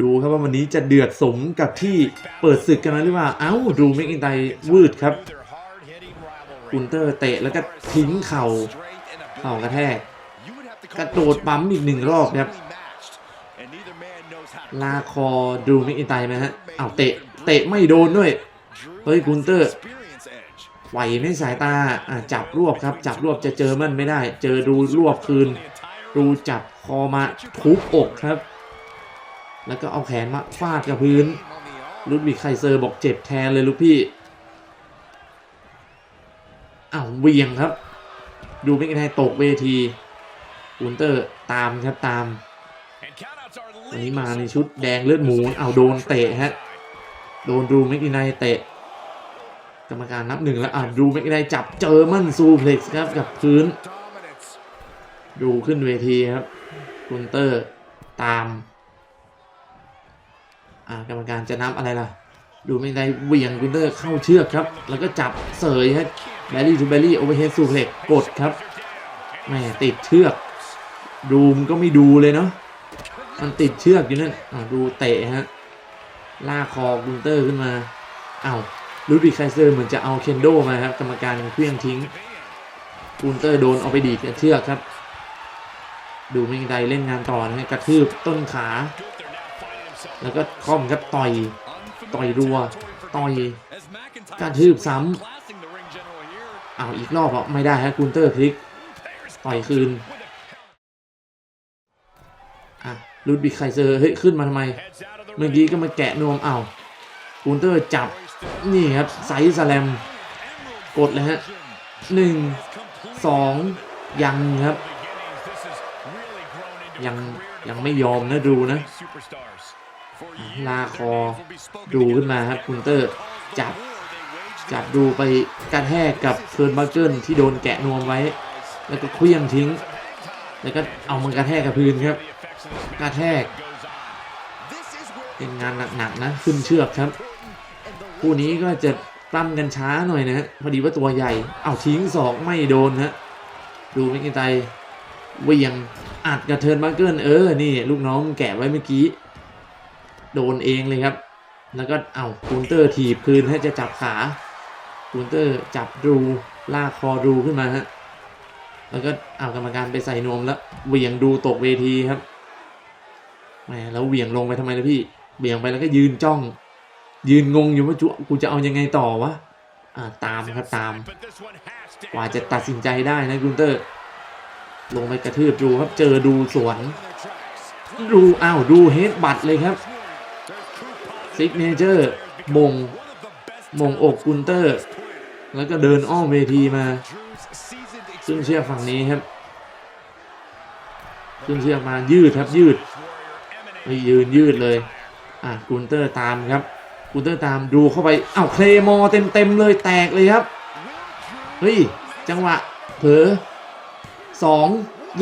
ดูครับว่าวันนี้จะเดือดสมกับที่เปิดศึกกันหรือว่า เอ้าดูเมกอินไตวืดครับกุนเตอร์เตะแล้วก็ทิ้งเข่าเข่ากระแทก กระโดดปั๊มอีกหนึ่งรอบครับ ลาคอดูเมกอินไตไหมฮะเอาวเตะเตะไม่โดนด้วย เฮ้ยกุนเตอร์ไหวไม่สายตาอะจับรวบครับ จับรวบจะเจอมันไม่ได้ เจอดูรวบคืน ดูจับคอมาทุบอกครับ แล้วก็เอาแขนมาฟาดกับพื้นลุดวิกไคเซอร์บอกเจ็บแทนเลยลูกพี่อ้าวเวียงครับ ดูไม่กันไทยตกเวทีอุนเตอร์ตามครับตามวันนี้มาในชุดแดงเลือดหมูเอาโดนเตะฮะโดนดูไม่กันไทยเตะ กรรมการนับหนึ่งแล้วอะดูไม่กันไทยจับเจอมันซูเพล็กซ์ครับกับพื้น ดูขึ้นเวทีครับกุนเตอร์ตาม กรรมการจะนับอะไรล่ะ ดูไม่ได้เวี่ยงกุนเตอร์เข้าเชือกครับ แล้วก็จับเสยฮะแบลลี่ทูแบลลี่โอเวอร์เฮดซูเพล็กกดครับแหม่ติดเชือกดูมันก็ไม่ดูเลยเนาะมันติดเชือกอยู่นั่นดูเตะฮะลากคอกุนเตอร์ขึ้นมาอ้าวลูดิไคเซอร์เหมือนจะเอาเคนโดมาครับกรรมการเคลื่องทิ้งกุนเตอร์โดนเอาไปดีดเชือกครับ ดูไม่ได้เล่นงานต่อนะฮะกระทืบต้นขา แล้วก็ค่อมครับต่อย ต่อยรัว ต่อยการทืบซ้ำอ้าอีกรอบอะไม่ได้ฮะกุนเตอร์พลิก ต่อยคืน อะลูดบิกไคเซอร์ เฮ้ย ขึ้นมาทำไม เมื่อกี้ก็มาแกะนวมอ้าวกุนเตอร์จับ นี่ครับไซส์สแลม กดเลยฮะหนึ่งสองยังครับ ยังยังไม่ยอมนะดูนะ ลาคอดูขึ้นมาครับคุณเตอร์จับจับดูไปกระแทกกับเฟิร์นบัคเกิลที่โดนแกะนวมไว้ แล้วก็เคลี้ยงทิ้ง แล้วก็เอามันกระแทกกับพื้นครับกระแทก เป็นงานหนักๆนะขึ้นเชือกครับคู่นี้ก็จะปล้ำกันช้าหน่อยนะฮะพอดีว่าตัวใหญ่เอาทิ้งศอกไม่โดนฮะดูไม่กินไตเวียงอัดกระเทิร์นบัคเกิลเออนี่ ลูกน้องแกะไว้เมื่อกี้ โดนเองเลยครับ แล้วก็เอาคูนเตอร์ถีบคืนให้จะจับขาคูนเตอร์จับดูลากคอดูขึ้นมาฮะแล้วก็เอากรรมการไปใส่นวมแล้วเหวี่ยงดูตกเวทีครับแหมแล้วเหวี่ยงลงไปทำไมล่ะพี่เหวี่ยงไปแล้วก็ยืนจ้อง ยืนงงอยู่ว่าจุกูจะเอายังไงต่อวะอ่าตามครับตาม กว่าจะตัดสินใจได้นะกุนเตอร์ ลงไปกระทืบดูครับเจอดูสวน ดูอ้าวดูเฮดบัตเลยครับ ซิกเนเจอร์มงมงอกกุนเตอร์ แล้วก็เดินอ้อมเวทีมา ซึ่งเชือกฝั่งนี้ครับ ซึ่งเชือกมายืดครับยืดไม่ยืนยืดเลย อะกุนเตอร์ตามครับกุนเตอร์ตามดูเข้าไปอ้าวเคลมอเต็มเต็มเลยแตกเลยครับ เฮ้ย จังหวะเผลอสอง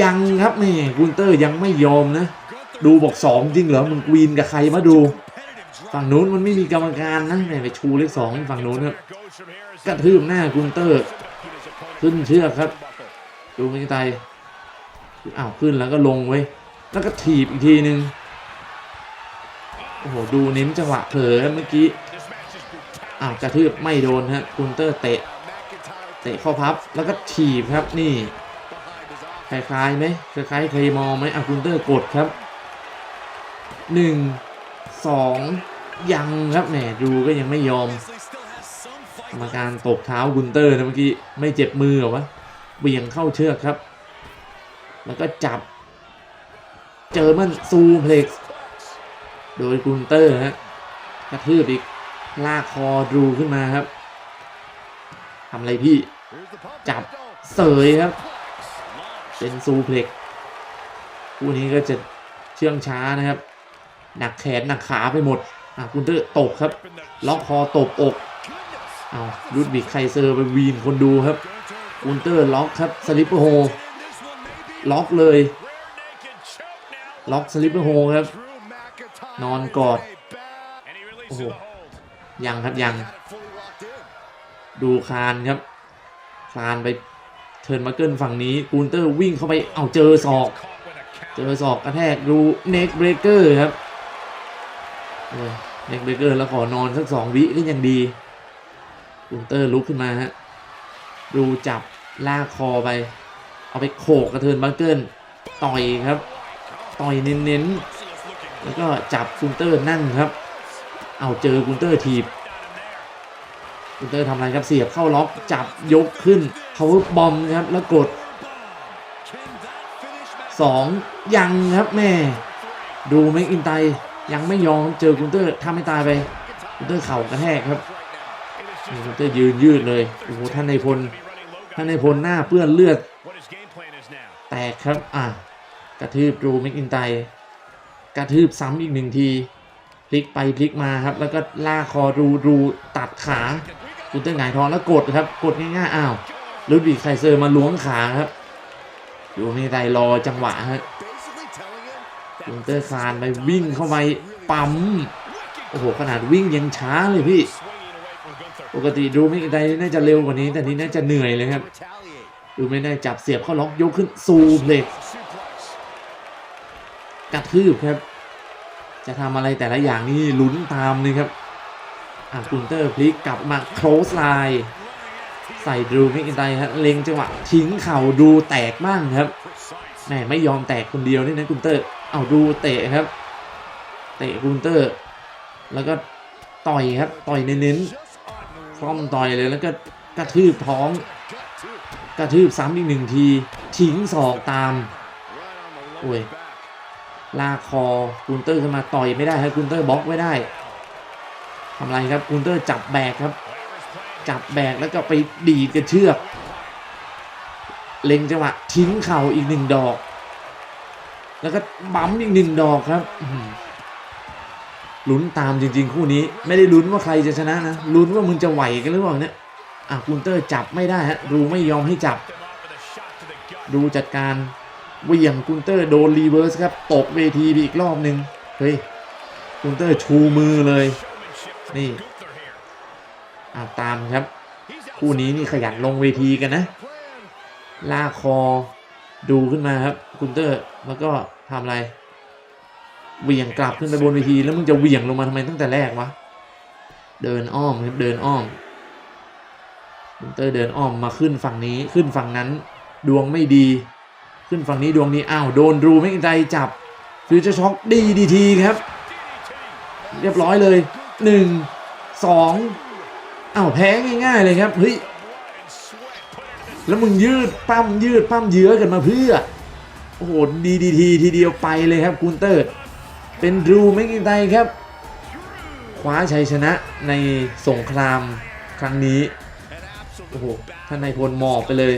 ยังครับแม่กุนเตอร์ยังไม่ยอมนะ ดูบอกสองจริงเหรอมึงกวีนกับใครมาดู ฝั่งนู้นมันไม่มีกรรมการนะแม่ไปชูเลขสองฝั่งนู้นครับกระทืบหน้ากุนเตอร์ ขึ้นเชือกครับ ดูไม่ตายอ้าวขึ้นแล้วก็ลงไว้ แล้วก็ถีบอีกทีหนึ่งโอ้โหดูเน้นจังหวะเผลอเมื่อกี้อ้าวกระทืบไม่โดนฮะกุนเตอร์เตะ เตะข้าพับแล้วก็ถีบครับนี่คล้ายๆไหมคล้ายๆเคยมองไหมอะกุนเตอร์กดครับหนึ่งสอง ยังครับแหมดูก็ยังไม่ยอมกรรมการตบเท้ากุนเตอร์นะเมื่อกี้ไม่เจ็บมือเหรอวะเบี่ยงเข้าเชือกครับ แล้วก็จับ เจอมันซูเพล็กซ์โดยกุนเตอร์ฮะกระทืบอีกลากคอดูขึ้นมาครับทำอะไรพี่ จับเสยครับ เป็นซูเพล็กคู่นี้ก็จะเชื่องช้านะครับ หนักแขนหนักขาไปหมด อะกุนเตอร์ตบครับ ล็อกคอตบอกเอาลุดบิกไคเซอร์ไปวีนคนดูครับกุนเตอร์ล็อกครับสลิปเปอร์โฮล็อกเลย ล็อกสลิปเปอร์โฮครับ นอนกอดโอ้โหยังครับยัง ดูคานครับ คานไปเทิร์นมาเกิลฝั่งนี้กูนเตอร์วิ่งเข้าไปเอาเจอศอก เจอศอกกระแทกดูเน็กเบรเกอร์ครับ เน็กเบเกอร์แล้วขอนอนสักสองวิก็ยังดีกุนเตอร์ลุกขึ้นมาฮะดูจับลากคอไป เอาไปโขกกระเทินบังเกิลต่อยครับ ต่อยเน้นๆ แล้วก็จับกุนเตอร์นั่งครับ เอาเจอกุนเตอร์ทีบกุนเตอร์ทำอะไรครับเสียบเข้าล็อกจับยกขึ้น power bomb ครับแล้วกดสองยังครับแม่ ดูแม็กอินไต ยังไม่ยอมเจอกุนเตอร์ทำให้ตายไปกุนเตอร์เข่ากระแทกครับกุนเตอร์ยืนยืดเลยโอ้โหท่านในพลท่านในพลหน้าเปื้อนเลือด แตกครับอะกระทืบดูม็กอินไตกระทืบซ้ำอีกหนึ่งทีพลิกไปพลิกมาครับ แล้วก็ลากคอรูรูตัดขากุนเตอร์หงายท้องแล้วกดครับ กดง่ายๆอ้าวลุดบีไคเซอร์มาล้วงขาครับดูม็กอินไตรอจังหวะฮะ กุนเตอร์คลานไปวิ่งเข้าไปปั๊ม โอ้โห ขนาดวิ่งยังช้าเลยพี่ ปกติดูไม่ได้น่าจะเร็วกว่านี้ แต่นี้น่าจะเหนื่อยเลยครับ ดูไม่ได้จับเสียบเข้าล็อกยกขึ้นซูเพลกกระทืบครับ จะทำอะไรแต่ละอย่างนี่ลุ้นตามเลยครับอะกุนเตอร์พลิกกลับมาโครสไลน์ใส่ดูมิกินไตฮะเล็งจังหวะทิ้งเข่าดูแตกบ้างครับ แหมไม่ยอมแตกคนเดียวนี่นะกุนเตอร์เอาดูเตะครับ เตะกุนเตอร์ แล้วก็ต่อยครับต่อยเน้นๆคล่อมต่อยเลยแล้วก็กระทืบท้อง กระทืบซ้ำอีกหนึ่งทีทิ้งศอกตามโอ้ยลากคอกุนเตอร์ขึ้นมาต่อยไม่ได้ครับกุนเตอร์บล็อกไว้ได้ทำไรครับกุนเตอร์จับแบกครับ จับแบกแล้วก็ไปดีดกับเชือก เล็งจังหวะทิ้งเข่าอีกหนึ่งดอก แล้วก็บั๊มอีกหนึ่งดอกครับลุ้นตามจริง ๆ คู่นี้ ไม่ได้ลุ้นว่าใครจะชนะนะลุ้นว่ามึงจะไหวกันหรือเปล่าเนี่ยอะกุนเตอร์จับไม่ได้ฮะรูไม่ยอมให้จับ ดูจัดการเวี่ยงกุนเตอร์โดนรีเวิร์สครับตกเวทีไปอีกรอบหนึ่งเฮ้ยกุนเตอร์ชูมือเลย นี่อะตามครับ คู่นี้นี่ขยันลงเวทีกันนะ ลากคอดูขึ้นมาครับกุนเตอร์แล้วก็ทำอะไรเหวี่ยงกลับขึ้นไปบนเวทีแล้วมึงจะเหวี่ยงลงมาทำไมตั้งแต่แรกวะเดินอ้อมครับเดินอ้อมกุนเตอร์เดินอ้อมมาขึ้นฝั่งนี้ขึ้นฝั่งนั้น ดวงไม่ดี ขึ้นฝั่งนี้ดวงนี้อ้าวโดนรูไม่ใจจับฟิวเจอร์ช็อคดีดีทีครับ เรียบร้อยเลยหนึ่งสองอ้าวแพ้ง่ายๆเลยครับเฮ้ย แล้วมึงยืดปั้มยืดปั้มเยื้อกันมาเพื่อ โอ้โหดีดีทีทีเดียวไปเลยครับกูนเตอร์ เป็นดรูไม่กินไตครับ คว้าชัยชนะในสงครามครั้งนี้ โอ้โหท่านนายพลหมอบไปเลย